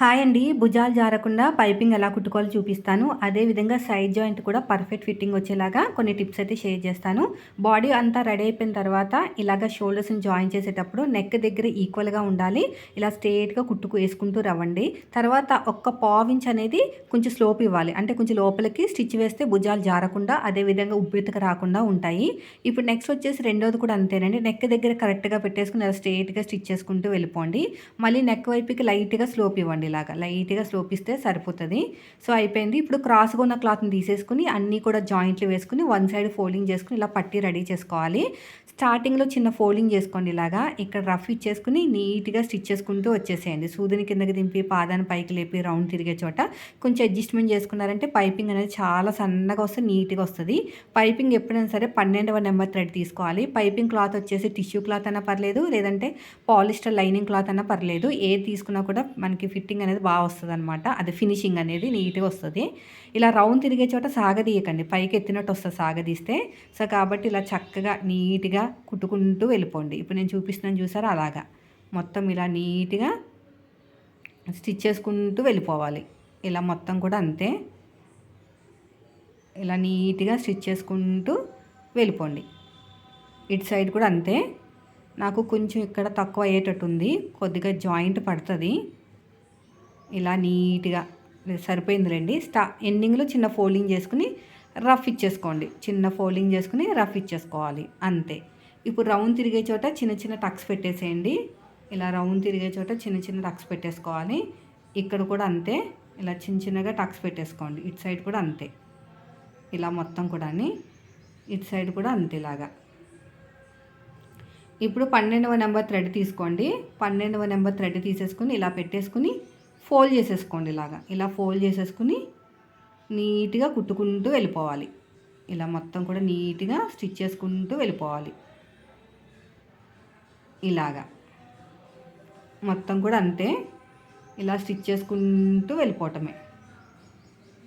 Hi అండి. భుజాలు జారకుండా piping ఎలా కుట్టుకోవాలో చూపిస్తాను. అదేవిధంగా సైడ్ జాయింట్ కూడా పర్ఫెక్ట్ ఫిట్టింగ్ వచ్చేలాగా కొన్ని టిప్స్ అయితే షేర్ చేస్తాను. బాడీ అంతా రెడీ అయిపోయిన తర్వాత ఇలాగ షోల్డర్స్ని జాయిన్ చేసేటప్పుడు నెక్ దగ్గర ఈక్వల్గా ఉండాలి. ఇలా స్ట్రేట్గా కుట్టుకు వేసుకుంటూ రవ్వండి. తర్వాత ఒక్క పావించ్ అనేది కొంచెం స్లోప్ ఇవ్వాలి. అంటే కొంచెం లోపలికి స్టిచ్ వేస్తే భుజాలు జారకుండా అదేవిధంగా ఉబ్బెతక రాకుండా ఉంటాయి. ఇప్పుడు నెక్స్ట్ వచ్చేసి రెండోది కూడా అంతేనండి. నెక్ దగ్గర కరెక్ట్గా పెట్టేసుకుని ఇలా స్ట్రేట్గా స్టిచ్ చేసుకుంటూ వెళ్ళిపోండి. మళ్ళీ నెక్ వైపుకి లైట్గా స్లోప్ ఇవ్వండి. ఇలాగా లైట్గా స్లోపిస్తే సరిపోతుంది. సో అయిపోయింది. ఇప్పుడు క్రాస్గా ఉన్న క్లాత్ని తీసేసుకుని అన్నీ కూడా జాయింట్లు వేసుకుని వన్ సైడ్ ఫోల్డింగ్ చేసుకుని ఇలా పట్టి రెడీ చేసుకోవాలి. స్టార్టింగ్లో చిన్న ఫోల్డింగ్ చేసుకోండి ఇలాగా ఇక్కడ రఫ్ ఇచ్చేసుకుని నీట్గా స్టిచ్ చేసుకుంటూ వచ్చేసేయండి. సూదిని కిందకి దింపి పాదాన్ని పైకి లేపి రౌండ్ తిరిగే చోట కొంచెం అడ్జస్ట్మెంట్ చేసుకున్నారంటే పైపింగ్ అనేది చాలా సన్నగా వస్తుంది నీట్గా వస్తుంది. పైపింగ్ ఎప్పుడైనా సరే పన్నెండవ నెంబర్ థ్రెడ్ తీసుకోవాలి. పైపింగ్ క్లాత్ వచ్చేసి టిష్యూ క్లాత్ అన్నా పర్లేదు లేదంటే పాలిస్టర్ లైనింగ్ క్లాత్ అన్నా పర్లేదు. ఏది తీసుకున్నా కూడా మనకి ఫిట్టింగ్ అనేది బాగా వస్తుంది అనమాట అది ఫినిషింగ్ అనేది నీట్గా వస్తుంది. ఇలా రౌండ్ తిరిగే చోట సాగదీయకండి. పైకి ఎత్తినట్టు వస్తుంది సాగదీస్తే. సో కాబట్టి ఇలా చక్కగా నీట్గా కుట్టుకుంటూ వెళ్ళిపోండి. ఇప్పుడు నేను చూపిస్తున్నాను చూసారా? అలాగా. మొత్తం ఇలా నీట్గా స్టిచ్ చేసుకుంటూ వెళ్ళిపోవాలి. ఇలా మొత్తం కూడా అంతే. ఇలా నీట్గా స్టిచ్ చేసుకుంటూ వెళ్ళిపోండి. ఇటు సైడ్ కూడా అంతే. నాకు కొంచెం ఇక్కడ తక్కువ అయ్యేటట్టు ఉంది కొద్దిగా జాయింట్ పడుతుంది. ఇలా నీట్గా సరిపోయిందిలేండి. స్టా ఎండింగ్లో చిన్న ఫోల్డింగ్ చేసుకుని రఫ్ ఇచ్చేసుకోండి. చిన్న ఫోల్డింగ్ చేసుకుని రఫ్ ఇచ్చేసుకోవాలి. అంతే. ఇప్పుడు రౌండ్ తిరిగే చోట చిన్న చిన్న టక్స్ పెట్టేసేయండి. ఇలా రౌండ్ తిరిగే చోట చిన్న చిన్న టక్స్ పెట్టేసుకోవాలి. ఇక్కడ కూడా అంతే. ఇలా చిన్న చిన్నగా టక్స్ పెట్టేసుకోండి. ఇటు సైడ్ కూడా అంతే. ఇలా మొత్తం కూడా ఇటు సైడ్ కూడా అంతేలాగా ఇప్పుడు పన్నెండవ నెంబర్ థ్రెడ్ తీసుకోండి. పన్నెండవ నెంబర్ థ్రెడ్ తీసేసుకుని ఇలా పెట్టేసుకుని ఫోల్డ్ చేసేసుకోండి ఇలాగా. ఇలా ఫోల్డ్ చేసేసుకుని నీట్గా కుట్టుకుంటూ వెళ్ళిపోవాలి. ఇలా మొత్తం కూడా నీట్గా స్టిచ్ చేసుకుంటూ వెళ్ళిపోవాలి. ఇలాగా. మొత్తం కూడా అంతే. ఇలా స్టిచ్ చేసుకుంటూ వెళ్ళిపోవటమే.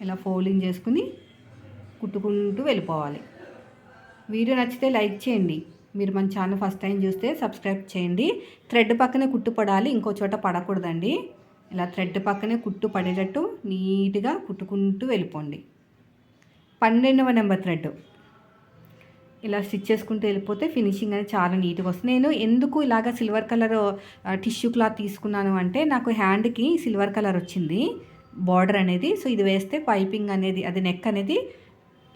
ఇలా ఫోల్డింగ్ చేసుకుని కుట్టుకుంటూ వెళ్ళిపోవాలి. వీడియో నచ్చితే లైక్ చేయండి. మీరు మన ఛానల్ ఫస్ట్ టైం చూస్తే సబ్స్క్రైబ్ చేయండి. థ్రెడ్ పక్కనే కుట్టు పడాలి ఇంకో చోట పడకూడదండి. ఇలా థ్రెడ్ పక్కనే కుట్టు పడేటట్టు నీట్గా కుట్టుకుంటూ వెళ్ళిపోండి. పన్నెండవ నెంబర్ థ్రెడ్. ఇలా స్టిచ్ చేసుకుంటూ వెళ్ళిపోతే ఫినిషింగ్ అనేది చాలా నీట్గా వస్తుంది. నేను ఎందుకు ఇలాగ సిల్వర్ కలర్ టిష్యూ క్లాత్ తీసుకున్నాను అంటే నాకు హ్యాండ్కి సిల్వర్ కలర్ వచ్చింది బార్డర్ అనేది. సో ఇది వేస్తే పైపింగ్ అనేది అది నెక్ అనేది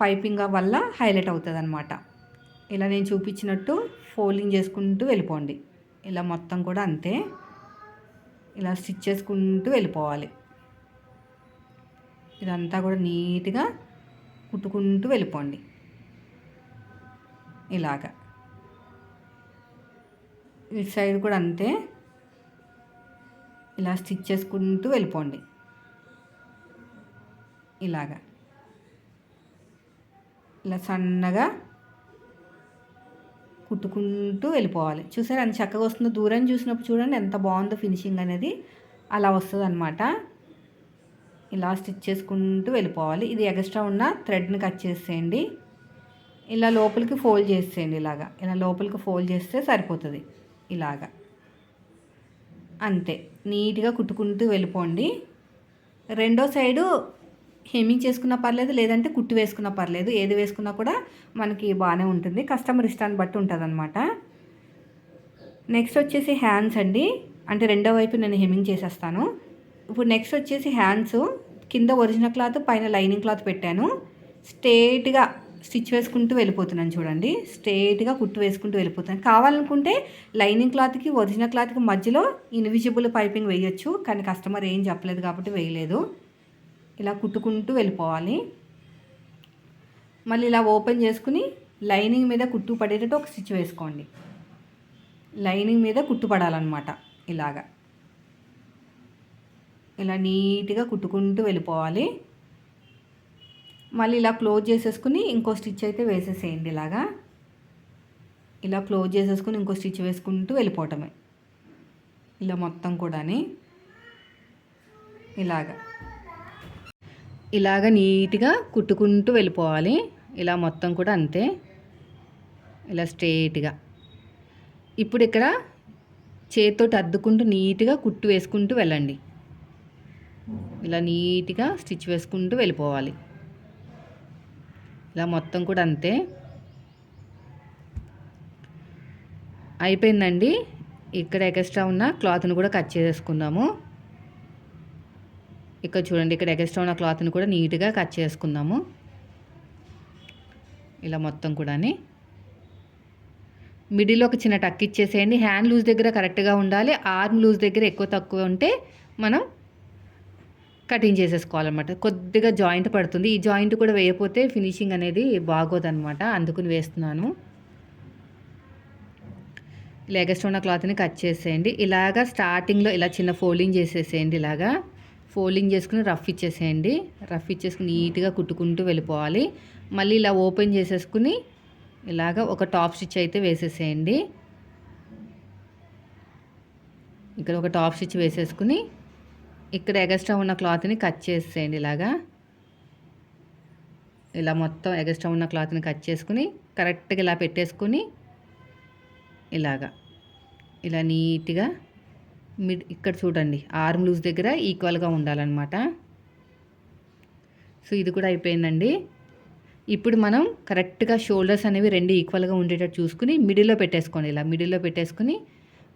పైపింగ్ వల్ల హైలైట్ అవుతుంది అనమాట ఇలా నేను చూపించినట్టు ఫోల్డింగ్ చేసుకుంటూ వెళ్ళిపోండి. ఇలా మొత్తం కూడా అంతే. ఇలా స్టిచ్ చేసుకుంటూ వెళ్ళిపోవాలి. ఇదంతా కూడా నీట్గా కుట్టుకుంటూ వెళ్ళిపోండి. ఇలాగా. ఇటు సైడ్ కూడా అంతే. ఇలా స్టిచ్ చేసుకుంటూ వెళ్ళిపోండి. ఇలాగా. ఇలా సన్నగా కుట్టుకుంటూ వెళ్ళిపోవాలి. చూసారు? ఎంత చక్కగా వస్తుందో. దూరం చూసినప్పుడు చూడండి ఎంత బాగుందో ఫినిషింగ్ అనేది అలా వస్తుంది అనమాట ఇలా స్టిచ్ చేసుకుంటూ వెళ్ళిపోవాలి. ఇది ఎక్స్ట్రా ఉన్న థ్రెడ్ని కట్ చేసేయండి. ఇలా లోపలికి ఫోల్డ్ చేసేయండి ఇలాగా. ఇలా లోపలికి ఫోల్డ్ చేస్తే సరిపోతుంది. ఇలాగా. అంతే. నీట్గా కుట్టుకుంటూ వెళ్ళిపోండి. రెండో సైడు హెమ్మింగ్ చేసుకున్నా పర్లేదు లేదంటే కుట్టు వేసుకున్నా పర్లేదు. ఏది వేసుకున్నా కూడా మనకి బాగానే ఉంటుంది. కస్టమర్ ఇష్టాన్ని బట్టి ఉంటుంది అనమాట నెక్స్ట్ వచ్చేసి హ్యాండ్స్ అండి. అంటే రెండో వైపు నేను హెమ్మింగ్ చేసేస్తాను. ఇప్పుడు నెక్స్ట్ వచ్చేసి హ్యాండ్స్. కింద ఒరిజినల్ క్లాత్ పైన లైనింగ్ క్లాత్ పెట్టాను. స్ట్రేట్గా స్టిచ్ వేసుకుంటూ వెళ్ళిపోతున్నాను చూడండి. స్ట్రేట్గా కుట్టు వేసుకుంటూ వెళ్ళిపోతున్నాను. కావాలనుకుంటే లైనింగ్ క్లాత్కి ఒరిజినల్ క్లాత్కి మధ్యలో ఇన్విజిబుల్ పైపింగ్ వేయొచ్చు. కానీ కస్టమర్ ఏం చెప్పలేదు కాబట్టి వేయలేదు. ఇలా కుట్టుకుంటూ వెళ్ళిపోవాలి. మళ్ళీ ఇలా ఓపెన్ చేసుకుని లైనింగ్ మీద కుట్టు పడేటట్టు ఒక స్టిచ్ వేసుకోండి. లైనింగ్ మీద కుట్టు పడాలన్నమాట ఇలాగా. ఇలా నీట్గా కుట్టుకుంటూ వెళ్ళిపోవాలి. మళ్ళీ ఇలా క్లోజ్ చేసేసుకుని ఇంకో స్టిచ్ అయితే వేసేసేయండి ఇలాగా. ఇలా క్లోజ్ చేసేసుకుని ఇంకో స్టిచ్ వేసుకుంటూ వెళ్ళిపోవటమే. ఇలా మొత్తం కూడాని ఇలాగా. ఇలాగ నీట్గా కుట్టుకుంటూ వెళ్ళిపోవాలి. ఇలా మొత్తం కూడా అంతే. ఇలా స్ట్రేట్గా. ఇప్పుడు ఇక్కడ చేతితోటి అద్దుకుంటూ నీట్గా కుట్టు వేసుకుంటూ వెళ్ళండి. ఇలా నీట్గా స్టిచ్ వేసుకుంటూ వెళ్ళిపోవాలి. ఇలా మొత్తం కూడా అంతే. అయిపోయిందండి. ఇక్కడ ఎక్స్ట్రా ఉన్న క్లాత్ని కూడా కట్ చేసేసుకుందాము. ఇక్కడ చూడండి ఇక్కడ ఎగస్ట్రా ఉన్న క్లాత్ని కూడా నీట్గా కట్ చేసుకుందాము. ఇలా మొత్తం కూడాని. మిడిల్లో ఒక చిన్న టక్ ఇచ్చేసేయండి. హ్యాండ్ లూజ్ దగ్గర కరెక్ట్గా ఉండాలి. ఆర్మ్ లూజ్ దగ్గర ఎక్కువ తక్కువ ఉంటే మనం కటింగ్ చేసేసుకోవాలన్నమాట. కొద్దిగా జాయింట్ పడుతుంది. ఈ జాయింట్ కూడా వేయకపోతే ఫినిషింగ్ అనేది బాగోదన్నమాట. అందుకుని వేస్తున్నాను. లేగస్ట్ ఉన్న క్లాత్ని కట్ చేసేయండి. ఇలాగా స్టార్టింగ్లో ఇలా చిన్న ఫోల్డింగ్ చేసేసేయండి ఇలాగా. ఫోల్డింగ్ చేసుకుని రఫ్ ఇచ్చేసేయండి. రఫ్ ఇచ్చేసుకుని నీట్గా కుట్టుకుంటూ వెళ్ళిపోవాలి. మళ్ళీ ఇలా ఓపెన్ చేసేసుకుని ఇలాగ ఒక టాప్ స్టిచ్ అయితే వేసేసేయండి. ఇక్కడ ఒక టాప్ స్టిచ్ వేసేసుకుని ఇక్కడ ఎగస్ట్రా ఉన్న క్లాత్ని కట్ చేసేయండి ఇలాగా. ఇలా మొత్తం ఎగస్ట్రా ఉన్న క్లాత్ని కట్ చేసుకుని కరెక్ట్గా ఇలా పెట్టేసుకుని ఇలాగా. ఇలా నీట్గా మిడ్ ఇక్కడ చూడండి ఆర్మ్ లూజ్ దగ్గర ఈక్వల్గా ఉండాలన్నమాట. సో ఇది కూడా అయిపోయిందండి. ఇప్పుడు మనం కరెక్ట్గా షోల్డర్స్ అనేవి రెండు ఈక్వల్గా ఉండేటట్టు చూసుకుని మిడిల్లో పెట్టేసుకోండి. ఇలా మిడిల్లో పెట్టేసుకుని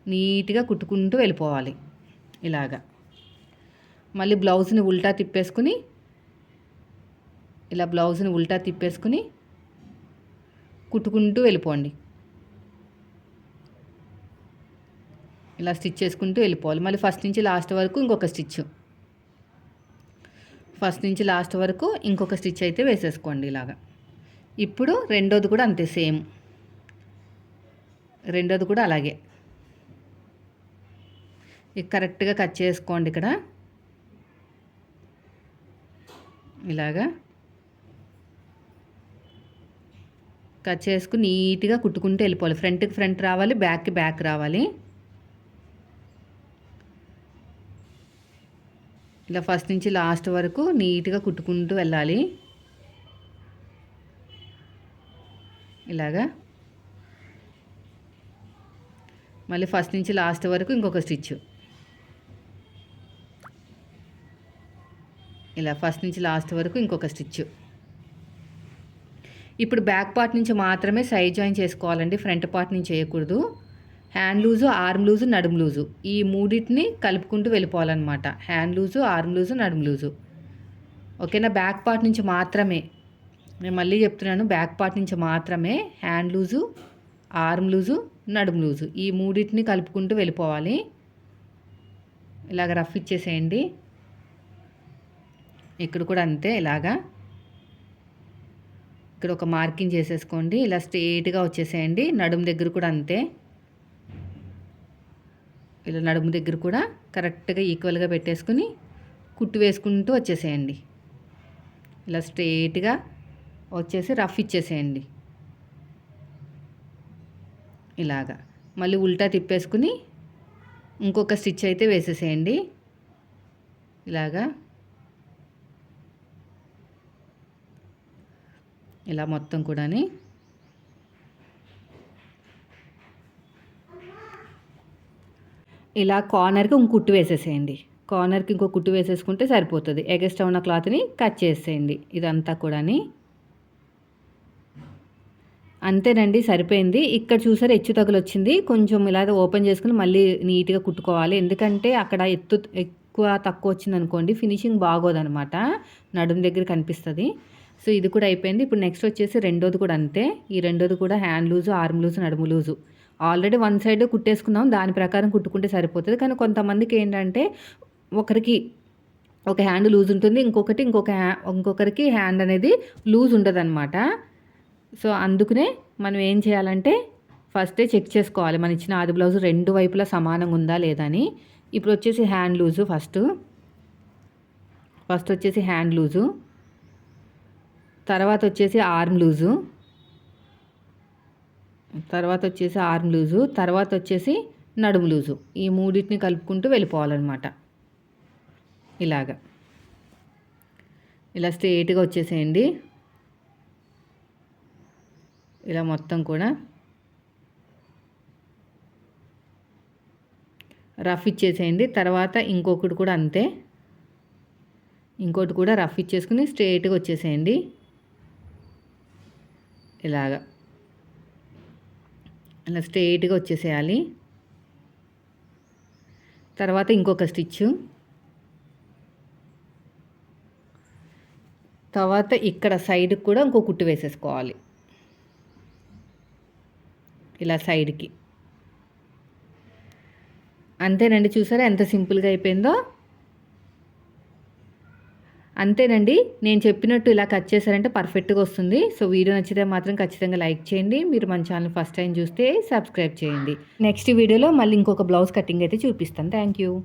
నీట్గా కుట్టుకుంటూ వెళ్ళిపోవాలి. ఇలాగా. మళ్ళీ బ్లౌజ్ని ఉల్టా తిప్పేసుకుని ఇలా బ్లౌజ్ని ఉల్టా తిప్పేసుకుని కుట్టుకుంటూ వెళ్ళిపోండి. ఇలా స్టిచ్ చేసుకుంటూ వెళ్ళిపోవాలి. మళ్ళీ ఫస్ట్ నుంచి లాస్ట్ వరకు ఇంకొక స్టిచ్. ఫస్ట్ నుంచి లాస్ట్ వరకు ఇంకొక స్టిచ్ అయితే వేసేసుకోండి ఇలాగా. ఇప్పుడు రెండోది కూడా అంతే సేమ్. రెండోది కూడా అలాగే. కరెక్ట్గా కట్ చేసుకోండి ఇక్కడ. ఇలాగా. కట్ చేసుకుని నీట్గా కుట్టుకుంటూ వెళ్ళిపోవాలి. ఫ్రంట్కి ఫ్రంట్ రావాలి బ్యాక్కి బ్యాక్ రావాలి. ఇలా ఫస్ట్ నుంచి లాస్ట్ వరకు నీట్గా కుట్టుకుంటూ వెళ్ళాలి. ఇలాగా. మళ్ళీ ఫస్ట్ నుంచి లాస్ట్ వరకు ఇంకొక స్టిచ్. ఇలా ఫస్ట్ నుంచి లాస్ట్ వరకు ఇంకొక స్టిచ్. ఇప్పుడు బ్యాక్ పార్ట్ నుంచి మాత్రమే సైడ్ జాయిన్ చేసుకోవాలండి. ఫ్రంట్ పార్ట్ నుంచి చేయకూడదు. హ్యాండ్ లూజు ఆర్మ్ లూజు నడుము లూజు. ఈ మూడింటిని కలుపుకుంటూ వెళ్ళిపోవాలన్నమాట. హ్యాండ్ లూజు ఆర్మ్ లూజు నడుము లూజు. ఓకేనా? బ్యాక్ పార్ట్ నుంచి మాత్రమే. నేను మళ్ళీ చెప్తున్నాను. బ్యాక్ పార్ట్ నుంచి మాత్రమే హ్యాండ్ లూజు ఆర్మ్ లూజు నడుము లూజు. ఈ మూడింటిని కలుపుకుంటూ వెళ్ళిపోవాలి. ఇలాగ రఫ్ ఇచ్చేసేయండి. ఇక్కడ కూడా అంతే ఇలాగా. ఇక్కడ ఒక మార్కింగ్ చేసేసుకోండి. ఇలా స్ట్రేట్గా వచ్చేసేయండి. నడుము దగ్గర కూడా అంతే. ఇలా నడుము దగ్గర కూడా కరెక్ట్గా ఈక్వల్గా పెట్టేసుకుని కుట్టు వేసుకుంటూ వచ్చేసేయండి. ఇలా స్ట్రేట్గా వచ్చేసి రఫ్ ఇచ్చేసేయండి. ఇలాగా. మళ్ళీ ఉల్టా తిప్పేసుకుని ఇంకొక స్టిచ్ అయితే వేసేసేయండి. ఇలాగా. ఇలా మొత్తం కూడాని ఇలా కార్నర్కి ఇంకో కుట్టు వేసేసేయండి. కార్నర్కి ఇంకో కుట్టు వేసేసుకుంటే సరిపోతుంది. ఎగస్ట్రా ఉన్న క్లాత్ని కట్ చేసేయండి. ఇదంతా కూడాని. అంతేనండి సరిపోయింది. ఇక్కడ చూసారు హెచ్చు తగులు వచ్చింది కొంచెం ఇలా ఓపెన్ చేసుకుని మళ్ళీ నీట్గా కుట్టుకోవాలి. ఎందుకంటే అక్కడ ఎత్తు ఎక్కువ తక్కువ వచ్చింది అనుకోండి ఫినిషింగ్ బాగోదనమాట. నడుము దగ్గర కనిపిస్తుంది. సో ఇది కూడా అయిపోయింది. ఇప్పుడు నెక్స్ట్ వచ్చేసి రెండోది కూడా అంతే. ఈ రెండోది కూడా హ్యాండ్ లూజు ఆర్మ్ లూజు నడుము లూజు ఆల్రెడీ వన్ సైడ్ కుట్టేసుకున్నాం దాని ప్రకారం కుట్టుకుంటే సరిపోతుంది. కానీ కొంతమందికి ఏంటంటే ఒకరికి ఒక హ్యాండ్ లూజ్ ఉంటుంది ఇంకొకటి ఇంకొక ఇంకొకరికి హ్యాండ్ అనేది లూజ్ ఉండదు అనమాట సో అందుకనే మనం ఏం చేయాలంటే ఫస్టే చెక్ చేసుకోవాలి. మన ఇచ్చిన ఆది బ్లౌజ్ రెండు వైపులా సమానంగా ఉందా లేదా అని. ఇప్పుడు వచ్చేసి హ్యాండ్ లూజు ఫస్ట్. ఫస్ట్ వచ్చేసి హ్యాండ్ లూజు. తర్వాత వచ్చేసి ఆర్మ్ లూజు. తర్వాత వచ్చేసి ఆర్మ్ లూజు తర్వాత వచ్చేసి నడుము లూజు. ఈ మూడింటిని కలుపుకుంటూ వెళ్ళిపోవాలన్నమాట. ఇలాగా. ఇలా స్ట్రేట్గా వచ్చేసేయండి. ఇలా మొత్తం కూడా. రఫ్ ఇచ్చేసేయండి. తర్వాత ఇంకొకటి కూడా అంతే. ఇంకోటి కూడా రఫ్ ఇచ్చేసుకుని స్ట్రేట్గా వచ్చేసేయండి. ఇలాగా. అలా స్ట్రైట్గా వచ్చేసేయాలి. తర్వాత ఇంకొక స్టిచ్చు. తర్వాత ఇక్కడ సైడ్కి కూడా ఇంకో కుట్టు వేసేసుకోవాలి. ఇలా సైడ్కి. అంతేనండి చూసారా ఎంత సింపుల్గా అయిపోయిందో? అంతేనండి నేను చెప్పినట్టు ఇలా కట్ చేశారంటే పర్ఫెక్ట్గా వస్తుంది. సో వీడియో నచ్చితే మాత్రం ఖచ్చితంగా లైక్ చేయండి. మీరు మన ఛానల్ ఫస్ట్ టైం చూస్తే సబ్స్క్రైబ్ చేయండి. నెక్స్ట్ వీడియోలో మళ్ళీ ఇంకొక బ్లౌజ్ కటింగ్ అయితే చూపిస్తాను. Thank you.